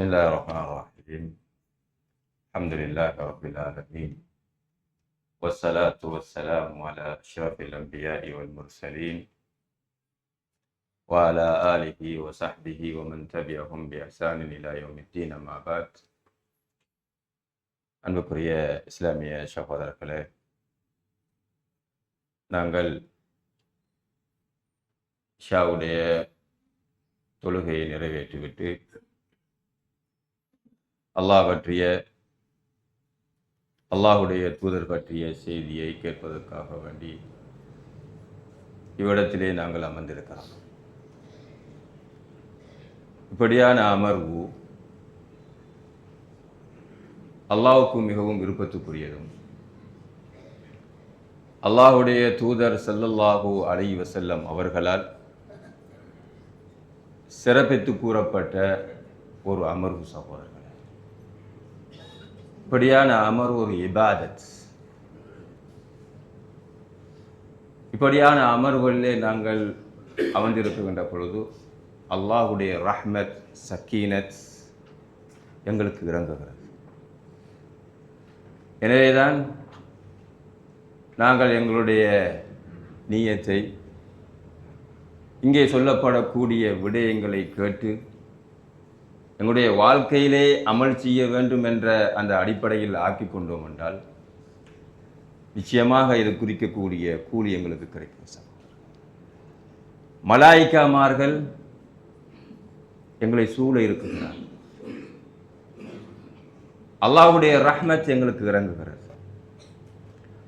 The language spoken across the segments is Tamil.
بسم الله الرحمن الرحيم الحمد لله رب العالمين والصلاة والسلام على أشرف الأنبياء والمرسلين وعلى آله وصحبه ومن تبعهم بإحسان إلى يوم الدين أما بعد அன்புக்குரிய இஸ்லாமிய சகோதரர்களே நாங்கள் ஷாவுடைய தொழுகையை நிறைவேற்றிவிட்டு அல்லாஹ் பற்றிய அல்லாஹுடைய தூதர் பற்றிய செய்தியை கேட்பதற்காக வேண்டி இவ்விடத்திலே நாங்கள் அமர்ந்திருக்கிறோம். இப்படியான அமர்வு அல்லாஹுக்கு மிகவும் விருப்பத்துக்குரியதும் அல்லாஹுடைய தூதர் செல்லல்லாஹு அலை வசல்லம் அவர்களால் சிறப்பித்து கூறப்பட்ட ஒரு அமர்வு சகோதரர். இப்படியான அமர்வு ஒரு இபாதத். இப்படியான அமர்வுகளிலே நாங்கள் அமர்ந்திருக்கின்ற பொழுது அல்லாஹுடைய ரஹ்மத் சக்கீனத் எங்களுக்கு இறங்குகிறது எனவேதான் நாங்கள் எங்களுடைய நீயத்தை இங்கே சொல்லப்படக்கூடிய விடயங்களை கேட்டு எங்களுடைய வாழ்க்கையிலே அமல் செய்ய வேண்டும் என்ற அந்த அடிப்படையில் ஆக்கி கொண்டோம் என்றால் நிச்சயமாக இது குறிக்கக்கூடிய கூலி எங்களுக்கு கிடைக்கும் சார். மலாய்க்காமார்கள் எங்களை சூழ இருக்கின்றார் அல்லாஹுடைய ரஹ்மத் எங்களுக்கு இறங்குகிறது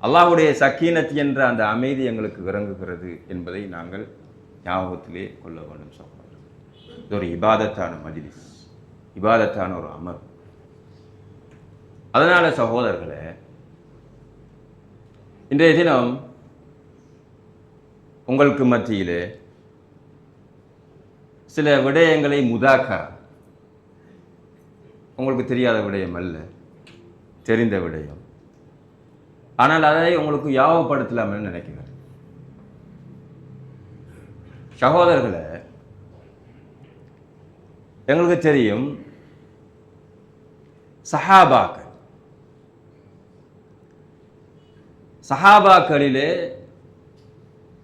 அல்லாஹுடைய சக்கீனத் என்ற அந்த அமைதி எங்களுக்கு இறங்குகிறது என்பதை நாங்கள் ஞாபகத்திலே கொள்ள வேண்டும் சகோதரர் இது ஒரு இபாதத்தான மஜிலிஸ். இபாதத்தான ஒரு அமர்வு அதனால சகோதரர்களே இன்றைய தினம் உங்களுக்கு மத்தியிலே சில விடயங்களை முதாக்கா. உங்களுக்கு தெரியாத விடயம் அல்ல தெரிந்த விடயம். ஆனால் அதை உங்களுக்கு யாவப்படுத்தலாம்னு நினைக்கிறேன். சகோதரர்களை எங்களுக்கு தெரியும் சஹாபாக்கள். சஹாபாக்களிலே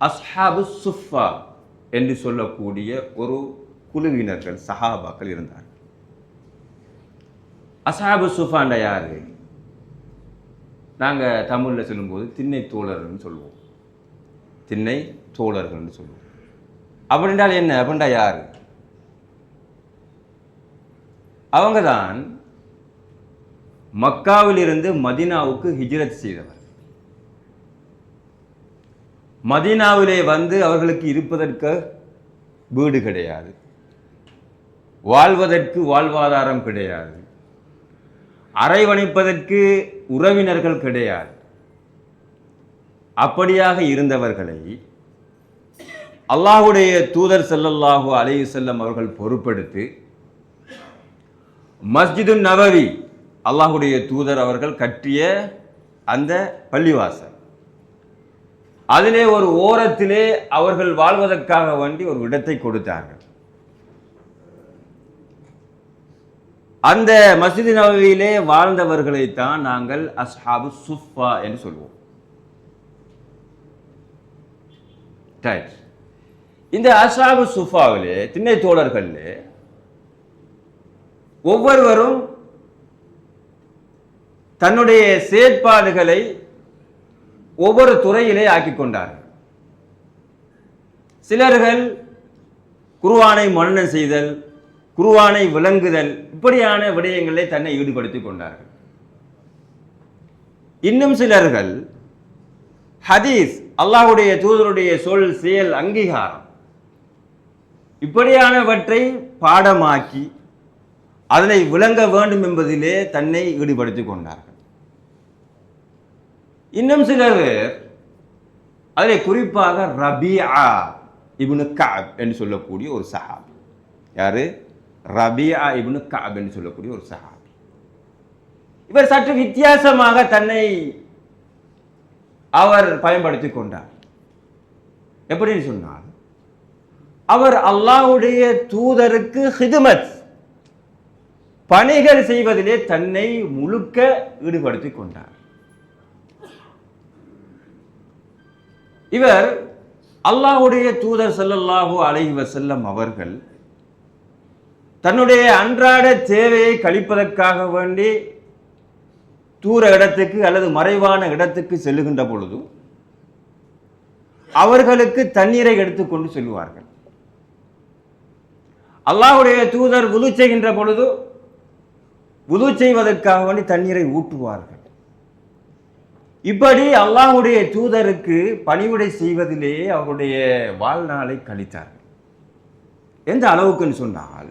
அஸ்ஹாபு சுஃபா என்று சொல்லக்கூடிய ஒரு குழுவினர்கள் சஹாபாக்கள் இருந்தார்கள். அசாபு சுஃபாண்ட யாரு? நாங்கள் தமிழில் சொல்லும்போது திண்ணை தோழர்கள்னு சொல்லுவோம். திண்ணை தோழர்கள்னு சொல்லுவோம். அப்படின்றால் என்ன? அப்படின்டா யார்? அவங்க தான் மக்காவிலிருந்து மதினாவுக்கு ஹிஜ்ரத் செய்தவர். மதீனாவிலே வந்து அவர்களுக்கு இருப்பதற்கு வீடு கிடையாது. வாழ்வதற்கு வாழ்வாதாரம் கிடையாது. அரவணைப்பதற்கு உறவினர்கள் கிடையாது. அப்படியாக இருந்தவர்களை அல்லாஹுடைய தூதர் செல்லல்லாஹு அலைஹி செல்லம் அவர்கள் பொறுப்படுத்தி மஸ்ஜிது நபவி அல்லாஹுடைய தூதர் அவர்கள் கட்டிய அந்த பள்ளிவாசல். அதிலே ஒரு ஓரத்திலே அவர்கள் வாழ்வதற்காக வேண்டி ஒரு இடத்தை கொடுத்தார்கள். அந்த மசிதி நபவியிலே வாழ்ந்தவர்களைத்தான் நாங்கள் அஸ்ஹாபு சுஃபா என்று சொல்வோம். இந்த அஸ்ஹாபு சுஃபாவிலே திண்ணை தோழர்களே ஒவ்வொருவரும் தன்னுடைய செயற்பாடுகளை ஒவ்வொரு துறையிலே ஆக்கிக் கொண்டார்கள். சிலர்கள் குருவானை மன்னன் செய்தல் குருவானை விளங்குதல் இப்படியான விடயங்களை தன்னை ஈடுபடுத்திக் கொண்டார்கள். இன்னும் சிலர்கள் ஹதீஸ் அல்லாஹுடைய தூதருடைய சொல் செயல் அங்கீகாரம் இப்படியானவற்றை பாடமாக்கி அதனை விளங்க வேண்டும் என்பதிலே தன்னை ஈடுபடுத்திக் கொண்டார்கள். இன்னும் சிலர் அதில் குறிப்பாக ரபியா இப்னு காப் என்று சொல்லக்கூடிய ஒரு சஹாபி. யாரு? ரபியா இப்னு காப் என்று சொல்லக்கூடிய ஒரு சஹாபி. இவர் சற்று வித்தியாசமாக தன்னை அவர் பயன்படுத்திக் கொண்டார். எப்படின்னு சொன்னால் அவர் அல்லாஹ்வுடைய தூதருக்கு ஹிதுமத் பணிகள் செய்வதிலே தன்னை முழுக்க ஈடுபடுத்திக் கொண்டார். இவர் அல்லாஹுடைய தூதர் ஸல்லல்லாஹு அலைஹி செல்லம் அவர்கள் தன்னுடைய அன்றாட தேவையை கழிப்பதற்காக வேண்டி தூர இடத்துக்கு அல்லது மறைவான இடத்துக்கு செல்லுகின்ற பொழுது அவர்களுக்கு தண்ணீரை எடுத்துக்கொண்டு செல்வார்கள் அல்லாஹ்வுடைய தூதர் உது செய்கின்ற பொழுது உது செய்வதற்காக வேண்டி தண்ணீரை ஊற்றுவார்கள். இப்படி அல்லாஹுடைய தூதருக்கு பணிவிடை செய்வதிலே அவருடைய வாழ்நாளை கழித்தார்கள். எந்த அளவுக்குன்னு சொன்னால்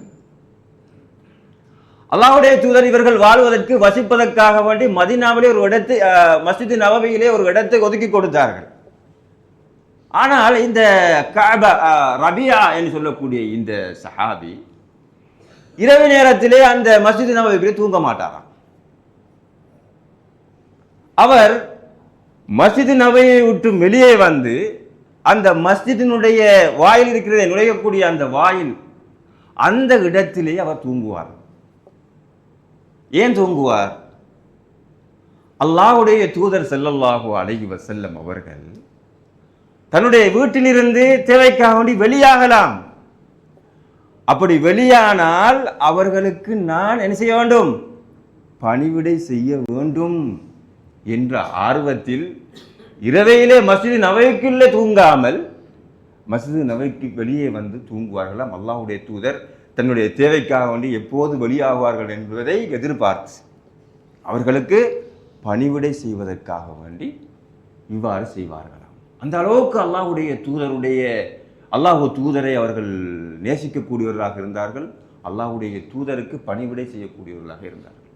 அல்லாவுடைய தூதர் இவர்கள் வாழ்வதற்கு வசிப்பதற்காக வேண்டி மதினாவிலே ஒரு இடத்தை அஹ், மஸ்ஜித் ஒரு இடத்தை ஒதுக்கி கொடுத்தார்கள். ஆனால் இந்த அஹ், ரபியா என்று சொல்லக்கூடிய இந்த சஹாபி இரவு நேரத்திலே அந்த மஸ்ஜித் நபவியிலே தூங்க மாட்டாராம். அவர் மஸ்ஜித் நபையை விட்டு வெளியே வந்து அந்த மஸ்ஜிதினுடைய வாயில் இருக்கிறதை நுழையக்கூடிய அந்த வாயில் அந்த இடத்திலே அவர் தூங்குவார். ஏன் தூங்குவார்? அல்லாஹ்வுடைய தூதர் ஸல்லல்லாஹு அலைஹி செல்லம் அவர்கள் தன்னுடைய வீட்டிலிருந்து தேவைக்காக வேண்டி வெளியாகலாம். அப்படி வெளியானால் அவர்களுக்கு நான் என்ன செய்ய வேண்டும்? பணிவிடை செய்ய வேண்டும் என்ற ஆர்வத்தில் இரவையிலே மசிதி நவைக்குள்ளே தூங்காமல் மஸ்ஜித் நவைக்கு வெளியே வந்து தூங்குவார்களாம். அல்லாஹுடைய தூதர் தன்னுடைய தேவைக்காக வேண்டி எப்போது வெளியாகுவார்கள் என்பதை எதிர்பார்த்து அவர்களுக்கு பணிவிடை செய்வதற்காக வேண்டி இவ்வாறு செய்வார்களாம். அந்த அளவுக்கு அல்லாஹுடைய தூதருடைய அல்லாஹு தூதரை அவர்கள் நேசிக்கக்கூடியவர்களாக இருந்தார்கள். அல்லாஹுடைய தூதருக்கு பணிவிடை செய்யக்கூடியவர்களாக இருந்தார்கள்.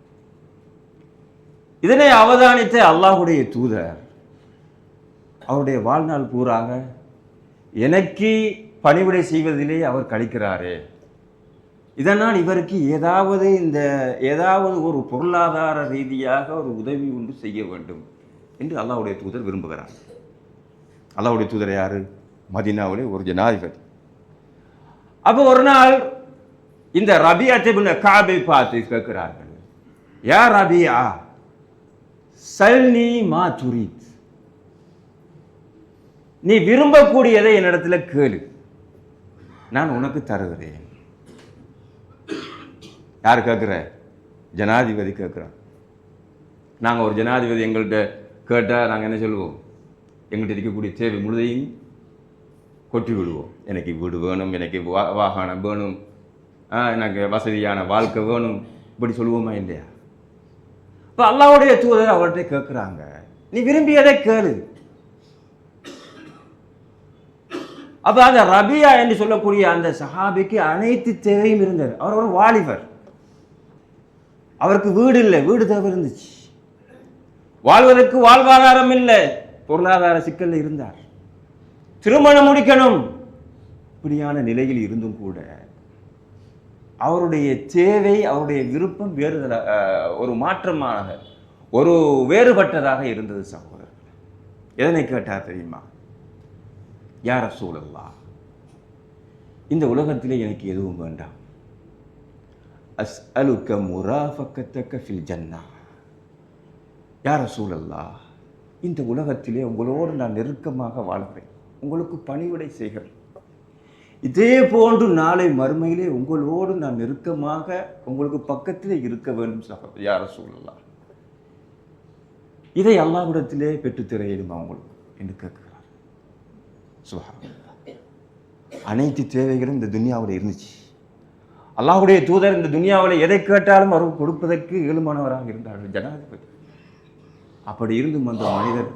இதனை அவதானித்த அல்லாஹுடைய தூதர் அவருடைய வாழ்நாள் பூராக எனக்கு பணிவிடை செய்வதிலே அவர் கழிக்கிறாரே. இதனால் இவருக்கு ஏதாவது இந்த ஏதாவது ஒரு பொருளாதார ரீதியாக ஒரு உதவி ஒன்று செய்ய வேண்டும் என்று அல்லாஹுடைய தூதர் விரும்புகிறார். அல்லாஹுடைய தூதர் யாரு? மதினாவுடைய ஒரு ஜனாதிபதி. அப்போ ஒரு நாள் இந்த ரபியா பின் காபை பார்த்து கேட்கிறார்கள் யா ரபியா சல்னி மா துரித். நீ விரும்பக்கூடியதை என்னிடத்துல கேளு. நான் உனக்கு தருகிறேன். யார் கேட்குற? ஜனாதிபதி கேட்குறான் நாங்கள் ஒரு ஜனாதிபதி எங்கள்கிட்ட கேட்டால் நாங்கள் என்ன சொல்லுவோம்? எங்கள்கிட்ட இருக்கக்கூடிய தேவை முழுதையும் கொட்டி விடுவோம் எனக்கு வீடு வேணும் எனக்கு வா வாகனம் வேணும் எனக்கு வசதியான வாழ்க்கை வேணும். இப்படி சொல்லுவோமா இல்லையா? இப்போ அல்லாவுடைய தூதர் அவர்கிட்ட கேட்குறாங்க. நீ விரும்பியதை கேளு. அப்போ அந்த ரபியா என்று சொல்லக்கூடிய அந்த சஹாபிக்கு அனைத்து தேவையும் இருந்தது. அவர் ஒரு வாலிபர். அவருக்கு வீடு இல்லை வீடு தேவை இருந்துச்சு. வாழ்வதற்கு வாழ்வாதாரம் இல்லை. பொருளாதார சிக்கல் இருந்தார். திருமணம் முடிக்கணும். இப்படியான நிலையில் இருந்தும் கூட அவருடைய தேவை அவருடைய விருப்பம் வேறு ஒரு மாற்றமாக ஒரு வேறுபட்டதாக இருந்தது சகோதரர் எதனை கேட்டார் தெரியுமா? யார சூழல்லா இந்த உலகத்திலே எனக்கு எதுவும் வேண்டாம். அஸ் அலுக்க முராஃபக்கத்தக்க ஃபில் ஜன்னா. யார சூழல்லா இந்த உலகத்திலே உங்களோடு நான் நெருக்கமாக வாழ்கிறேன். உங்களுக்கு பணிவிடை செய்கிறேன் இதே போன்று நாளை மறுமையிலே உங்களோடு நான் நெருக்கமாக உங்களுக்கு பக்கத்திலே இருக்க வேண்டும் சக யார சூழல்லா இதை அல்லாவிடத்திலே பெற்றுத் தரையிடுமா உங்களுக்கு? என்று கேட்கிறார். சுபஹானல்லாஹ். அனைத்து தேவைகளும் இந்த துனியாவில் இருந்துச்சு. அல்லாஹுடைய தூதர் இந்த துனியாவில் எதை கேட்டாலும் அவர் கொடுப்பதற்கு இயலுமானவராக இருந்தார்கள் ஜனாதிபதி. அப்படி இருந்தும் அந்த மனிதர்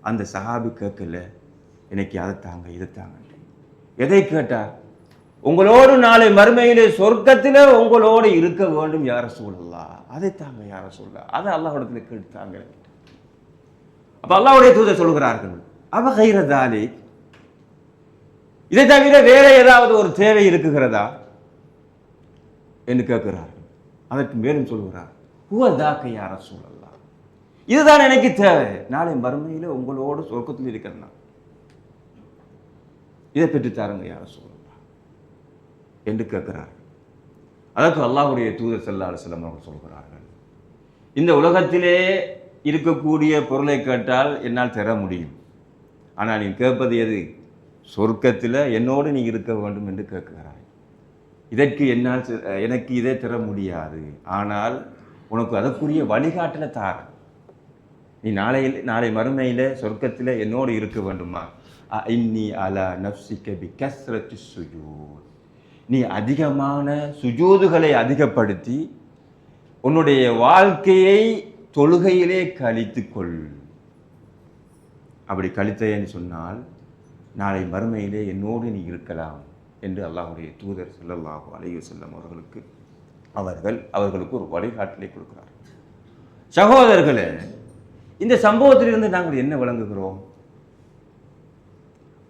அந்த சஹாபி கேட்கல இன்னைக்கு அதை தாங்க இதை தாங்க. எதை கேட்டார் உங்களோடு நாளை மறுமையிலே சொர்க்கத்தில் உங்களோடு இருக்க வேண்டும் யார சூழல்லா அதை தாங்க யார சொல்ல அதை அல்லாஹிடத்தில் கேட்டாங்க அப்ப அல்லாவுடைய தூதர் சொல்கிறார்கள் அவ கைரதாலே இதை தவிர வேற ஏதாவது ஒரு தேவை இருக்குகிறதா? என்று கேட்கிறார்கள். அதற்கு மேலும் சொல்கிறார் ஹுவதாக்க யார சூழல்லா இதுதான் எனக்கு தேவை. நாளை மறுமையில உங்களோடு சொர்க்கத்தில் இருக்கிறேன் இதை பெற்றுத்தாருங்க யார என்று கேட்கிறார் அதற்கு அல்லாஹுடைய தூதர் ஸல்லல்லாஹு செல்லம் அவர்கள் சொல்கிறார்கள். இந்த உலகத்திலே இருக்கக்கூடிய பொருளை கேட்டால் என்னால் தர முடியும். ஆனால் நீ கேட்பது எது? சொர்க்கத்தில் என்னோடு நீ இருக்க வேண்டும் என்று கேட்கிறாய். இதற்கு என்னால் எனக்கு இதை தர முடியாது. ஆனால் உனக்கு அதற்குரிய வழிகாட்டலை தார. நீ நாளையில் நாளை மறுமையில் சொர்க்கத்தில் என்னோடு இருக்க வேண்டுமா? இன்னி அலா நப்சிக்க பி கஸ்ரத்து சுஜூத் நீ அதிகமான சுஜூதுகளை அதிகப்படுத்தி உன்னுடைய வாழ்க்கையை தொழுகையிலே கழித்துக்கொள். அப்படி கழித்தேன்னு சொன்னால் நாளை மறுமையிலே என்னோடு நீ இருக்கலாம் என்று அல்லாஹுடைய தூதர் ஸல்லல்லாஹு அலைஹி செல்லும் அவர்களுக்கு அவர்கள் அவர்களுக்கு ஒரு வழிகாட்டலை கொடுக்கிறார். சகோதரர்களே இந்த சம்பவத்திலிருந்து நாங்கள் என்ன விளங்குகிறோம்?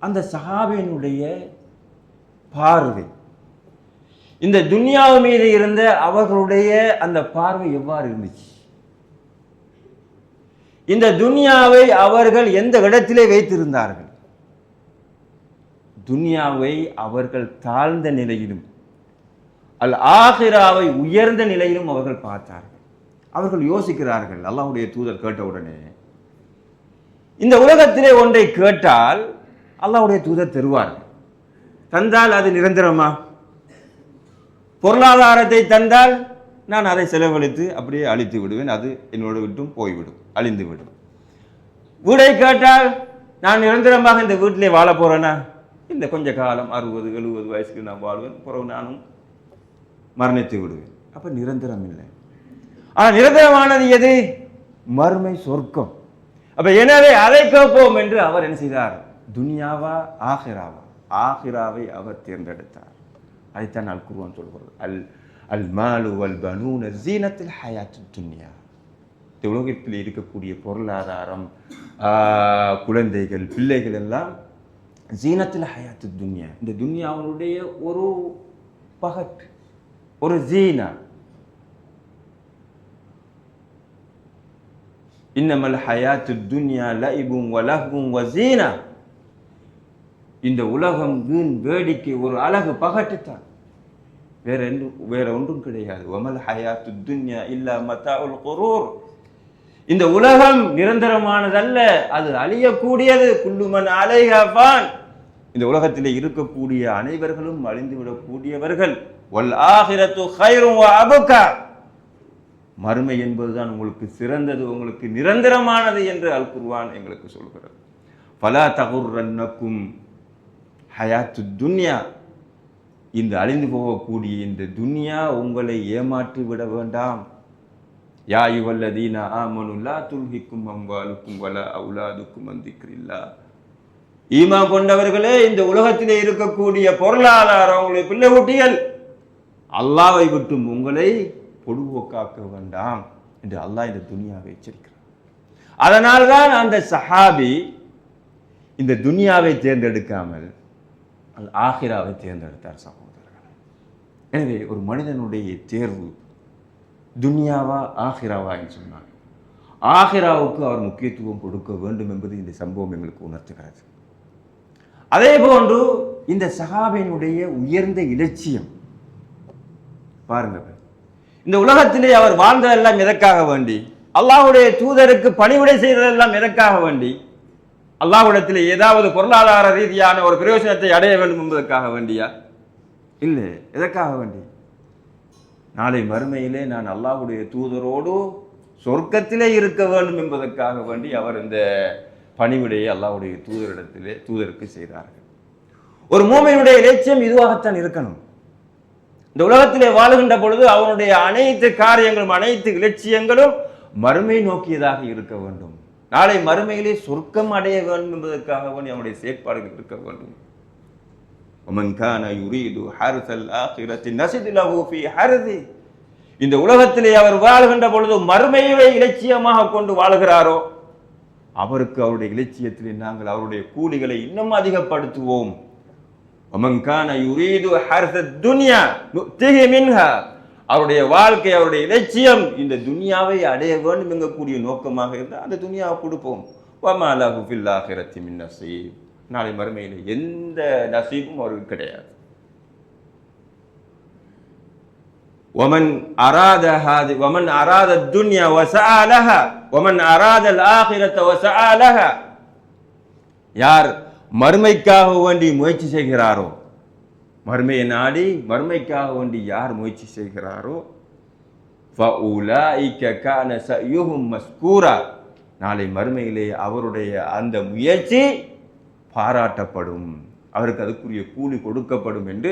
அந்த சஹாபியினுடைய பார்வை. இந்த துன்யாவு மீது இருந்த அவர்களுடைய அந்த பார்வை எவ்வாறு இருந்துச்சு? இந்த துன்யாவை அவர்கள் எந்த இடத்திலே வைத்திருந்தார்கள்? துன்யாவை அவர்கள் தாழ்ந்த நிலையிலும் அல் ஆஹிராவை உயர்ந்த நிலையிலும் அவர்கள் பார்த்தார்கள். அவர்கள் யோசிக்கிறார்கள் அல்லாஹ்வுடைய தூதர் கேட்டவுடனே இந்த உலகத்திலே ஒன்றை கேட்டால் அல்லாவுடைய தூதர் தருவார். தந்தால் அது நிரந்தரமா? பொருளாதாரத்தை தந்தால் நான் அதை செலவழித்து அப்படியே அழித்து விடுவேன். அது என்னோடு விட்டும் போய்விடும் அழிந்து விடும் வீடை கேட்டால் நான் நிரந்தரமாக இந்த வீட்டிலே வாழ போகிறேன்னா இந்த கொஞ்ச காலம் அறுபது எழுபது வயசுக்கு நான் வாழ்வேன். பிறகு நானும் மரணித்து விடுவேன். அப்போ நிரந்தரம் இல்லை. ஆனால் நிரந்தரமானது எது? மறுமை சொர்க்கம். அப்போ எனவே அதை கேட்போம் என்று அவர் என்ன செய்தார்? துனியாவா ஆஹிராவா ஆஹிராவை அவர் தேர்ந்தெடுத்தார். அதைத்தான் அல் குருவான் சொல்கிறது. அல் அல் மாலு அல் பனூன ஜீனத்தில் ஹயாத்து துன்யா. இந்த உலகத்தில் இருக்கக்கூடிய பொருளாதாரம் ஆஹ், குழந்தைகள் பிள்ளைகள் எல்லாம் ஜீனத்தில் ஹயாத்து துன்யா. இந்த துன்யாவுடைய ஒரு பகட் ஒரு ஜீனா. இன்னமல் ஹயாத்து துன்யா லஇபும் வலஹும் வசீனா இந்த உலகம் வீண் வேடிக்கை ஒரு அழகு பகட்டுத்தான். வேற என்ன வேற ஒன்றும் கிடையாது. வமல் ஹயாத்து துன்யா இல்லா மத்தாஉல் குரூர். இந்த உலகம் நிரந்தரமானதல்ல அது அழியக்கூடியது. குல்லுமன் அலைஹான் இந்த உலகத்தில் இருக்கக்கூடிய அனைவர்களும் அழிந்து விடக்கூடியவர்கள் ஆகிரத்து ஹைரும் அபுக்கா மறுமை என்பதுதான் உங்களுக்கு சிறந்தது உங்களுக்கு நிரந்தரமானது என்று அல் குர்வான் எங்களுக்கு சொல்கிறது. பலா தகுர்ரன்னக்கும் ஹயாத்து துன்யா. இந்த அழிந்து போகக்கூடிய இந்த துன்யா உங்களை ஏமாற்றி விட வேண்டாம். யா யுவல்லதீன ஆமனுல்லா லா துல்ஹிக்கும் அம்பாலுக்கும் வல அவுலாதுக்கும் அந்திக்ரில்லா ஈமா கொண்டவர்களே இந்த உலகத்திலே இருக்கக்கூடிய பொருளாதாரம் உங்களுடைய பிள்ளை ஊட்டிகள் அல்லாவை விட்டும் உங்களை பொடுபோக்காக்க வேண்டாம் என்று அல்லாஹ் இந்த துனியாவை எச்சரிக்கிறார் அதனால்தான் அந்த சஹாபி இந்த துனியாவை தேர்ந்தெடுக்காமல் அல் ஆஹிராவை தேர்ந்தெடுத்தார் சகோதரர்கள் எனவே ஒரு மனிதனுடைய தேர்வு துன்யாவா ஆஹிராவா என்று சொன்னார் ஆஹிராவுக்கு அவர் முக்கியத்துவம் கொடுக்க வேண்டும் என்பது இந்த சம்பவம் எங்களுக்கு உணர்த்துகிறது. அதே போன்று இந்த சகாபினுடைய உயர்ந்த இலட்சியம் பாருங்க இந்த உலகத்திலே அவர் வாழ்ந்ததெல்லாம் எதற்காக வேண்டி? அல்லாவுடைய தூதருக்கு பணிவிடை செய்ததெல்லாம் எதற்காக வேண்டி? அல்லாஹ்விடத்தில் ஏதாவது பொருளாதார ரீதியான ஒரு பிரயோஜனத்தை அடைய வேண்டும் என்பதற்காக வேண்டியா? இல்லை. எதற்காக வேண்டி? நாளை மறுமையிலே நான் அல்லாஹுடைய தூதரோடு சொர்க்கத்திலே இருக்க வேண்டும் என்பதற்காக வேண்டி அவர் இந்த பணிவிடையை அல்லாஹுடைய தூதரிடத்திலே தூதருக்கு செய்தார்கள். ஒரு மூமையினுடைய இலட்சியம் இதுவாகத்தான் இருக்கணும். இந்த உலகத்திலே வாழுகின்ற பொழுது அவனுடைய அனைத்து காரியங்களும் அனைத்து இலட்சியங்களும் மறுமை நோக்கியதாக இருக்க வேண்டும். நாளை மறுமையிலே சொர்க்கம் அடைய வேண்டும் என்பதற்காக வேண்டி அவனுடைய செயற்பாடுகள் இருக்க வேண்டும் ومن كان يريد حرث الآخرة نزد له في حرثه இந்த உலகத்திலே அவர் வாழ்கின்ற பொழுது மறுமையை இலட்சியமாக கொண்டு வாழ்கிறாரோ அவருக்கு அவருடைய இலட்சியத்திலே நாங்கள் அவருடைய கூலிகளை இன்னும் அதிகப்படுத்துவோம் ومن كان يريد حرث الدنيا نؤته منها அவருடைய வாழ்க்கை அவருடைய இலட்சியம் இந்த துனியாவை அடைய வேண்டும் எங்கக்கூடிய நோக்கமாக இருந்தால் அந்த துனியாவை கொடுப்போம். வமாலா குஃபில்லாஹிரத்தி மின் நசீப். நாளை மறுமையில் எந்த நசீபும் அவருக்கு கிடையாது. ஒமன் அராத ஹாதி ஒமன் அராத துன்யா வசாலஹ ஒமன் அராத ஆகிரத்த வசாலஹ. யார் மறுமைக்காக வேண்டி முயற்சி செய்கிறாரோ வறுமையை நாடி வறுமைக்காக வேண்டி யார் முயற்சி செய்கிறாரோ மஸ்கூரா. நாளை மறுமையிலே அவருடைய அந்த முயற்சி பாராட்டப்படும். அவருக்கு அதுக்குரிய கூலி கொடுக்கப்படும் என்று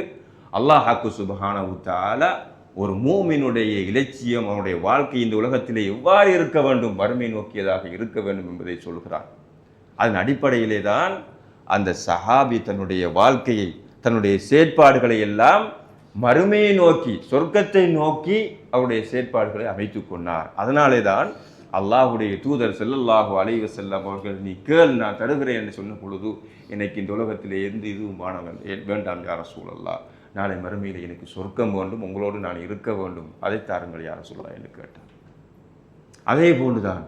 அல்லாஹாக்கு சுபஹான உத்தால ஒரு மூமினுடைய இலட்சியம் அவனுடைய வாழ்க்கை இந்த உலகத்திலே எவ்வாறு இருக்க வேண்டும் வறுமை நோக்கியதாக இருக்க வேண்டும் என்பதை சொல்கிறார். அதன் அடிப்படையிலே தான் அந்த சஹாபி தன்னுடைய வாழ்க்கையை தன்னுடைய செயற்பாடுகளை எல்லாம் மறுமையை நோக்கி சொர்க்கத்தை நோக்கி அவருடைய செயற்பாடுகளை அமைத்து கொண்டார். அதனாலே தான் அல்லாஹுடைய தூதர் செல்லல்லாஹு அலைவ செல்லம் அவர்கள் நீ கேள் நான் தருகிறேன் என்று சொன்ன பொழுது எனக்கு இந்த உலகத்திலே எந்த இதுவும் வாணவன் வேண்டாம் யார சூழல்லா நாளை மறுமையில் எனக்கு சொர்க்கம் வேண்டும் உங்களோடு நான் இருக்க வேண்டும். அதை தாருங்கள் யார சொல்லலாம் என்று கேட்டார். அதே போன்றுதான்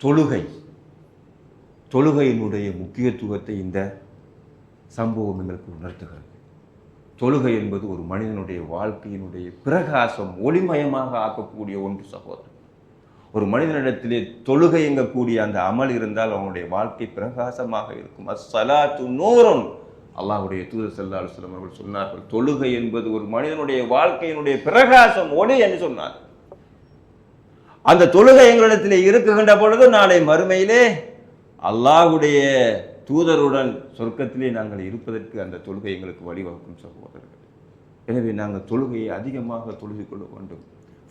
தொழுகை. தொழுகையினுடைய முக்கியத்துவத்தை இந்த சம்பவம் எங்களுக்கு உணர்த்துகிறது. தொழுகை என்பது ஒரு மனிதனுடைய வாழ்க்கையினுடைய பிரகாசம் ஒளிமயமாக ஆக்கக்கூடிய ஒன்று சகோதரர். ஒரு மனிதனிடத்திலே தொழுகை எங்கக்கூடிய அந்த அமல் இருந்தால் அவனுடைய வாழ்க்கை பிரகாசமாக இருக்கும். அஸ்ஸலாத்து நூறும் அல்லாஹுடைய தூதர் செல்லா அலைஹி அவர்கள் சொன்னார்கள் தொழுகை என்பது ஒரு மனிதனுடைய வாழ்க்கையினுடைய பிரகாசம் ஒளி என்று சொன்னார். அந்த தொழுகை எங்களிடத்திலே இருக்குகின்ற பொழுது நாளை மறுமையிலே அல்லாஹுடைய தூதருடன் சொர்க்கத்திலே நாங்கள் இருப்பதற்கு அந்த தொழுகை எங்களுக்கு வழிவகுக்கும் சகோதரர்கள். எனவே நாங்கள் தொழுகையை அதிகமாக தொழுது கொள்ள வேண்டும்.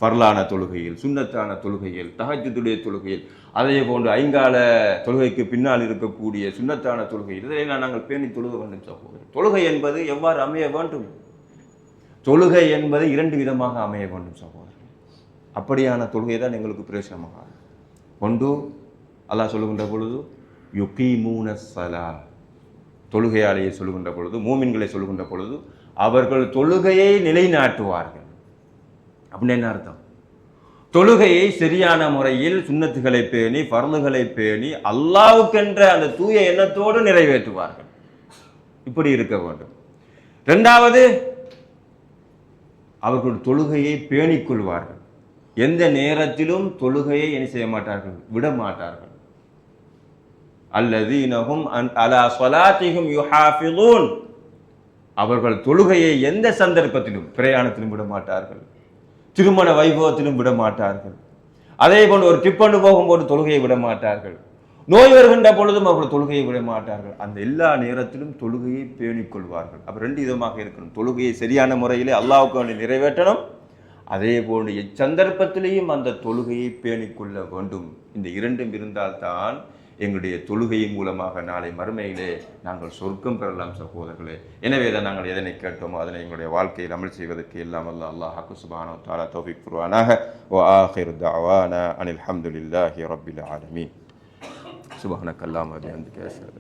பரலான தொழுகையில் சுண்ணத்தான தொழுகையில் தகஜத்துடைய தொழுகையில் அதே போன்று ஐங்கால தொழுகைக்கு பின்னால் இருக்கக்கூடிய சுண்ணத்தான தொழுகையில் இதையெல்லாம் நாங்கள் பேணி தொழுக வேண்டும் சகோதரர் தொழுகை என்பது எவ்வாறு அமைய வேண்டும்? தொழுகை என்பது இரண்டு விதமாக அமைய வேண்டும் சகோதரர் அப்படியான தொழுகை தான் எங்களுக்கு பிரயோசனமாக ஒன்று அல்லாஹ் சொல்லுகின்ற பொழுது யுகீமூன சலா. தொழுகையாளையை சொல்லுகின்ற பொழுது மூமின்களை சொல்லுகின்ற பொழுது அவர்கள் தொழுகையை நிலைநாட்டுவார்கள். அப்படின்னு என்ன அர்த்தம்? தொழுகையை சரியான முறையில் சுண்ணத்துகளை பேணி பரந்துகளை பேணி அல்லாவுக்கென்ற அந்த தூய எண்ணத்தோடு நிறைவேற்றுவார்கள். இப்படி இருக்க வேண்டும். ரெண்டாவது அவர்கள் தொழுகையை பேணிக்கொள்வார்கள். எந்த நேரத்திலும் தொழுகையை என்ன செய்ய மாட்டார்கள்? விட மாட்டார்கள். அல்லதீனஹும் அன் அலா ஸலாத்திஹும் யுஹாஃபிதூன். அவர்கள் தொழுகையை எந்த சந்தர்ப்பத்திலும் பிரயாணத்திலும் விட மாட்டார்கள் திருமண வைபவத்திலும் விட மாட்டார்கள் அதே போன்று ஒரு டிப்பண்டு போகும்போது தொழுகையை விட மாட்டார்கள் நோய் வருகின்ற பொழுதும் அவர்கள் தொழுகையை விட மாட்டார்கள் அந்த எல்லா நேரத்திலும் தொழுகையை பேணிக் கொள்வார்கள் அவர் ரெண்டு விதமாக இருக்கணும். தொழுகையை சரியான முறையிலே அல்லாவுக்கு வேண்டி நிறைவேற்றணும். அதே போன்று எச்சந்தர்ப்பத்திலேயும் அந்த தொழுகையை பேணிக்கொள்ள வேண்டும். இந்த இரண்டும் இருந்தால்தான் எங்களுடைய தொழுகையின் மூலமாக நாளை மறுமையிலே நாங்கள் சொர்க்கம் பெறலாம் சகோதரர்களே. எனவே தான் நாங்கள் எதனை கேட்டோமோ அதனை எங்களுடைய வாழ்க்கையில் அமல் செய்வதற்கு எல்லாம் அல்லாஹ் ஹக்கு சுபானோ தாலா தௌஃபிக் புருவானாக. ஓ ஆஹிர் தவானா அனில் ஹம்துலில்லாஹி ரப்பில் ஆலமீன். சுபஹனக் அல்லாஹ் வபிஹம்திக அஷ்ஹது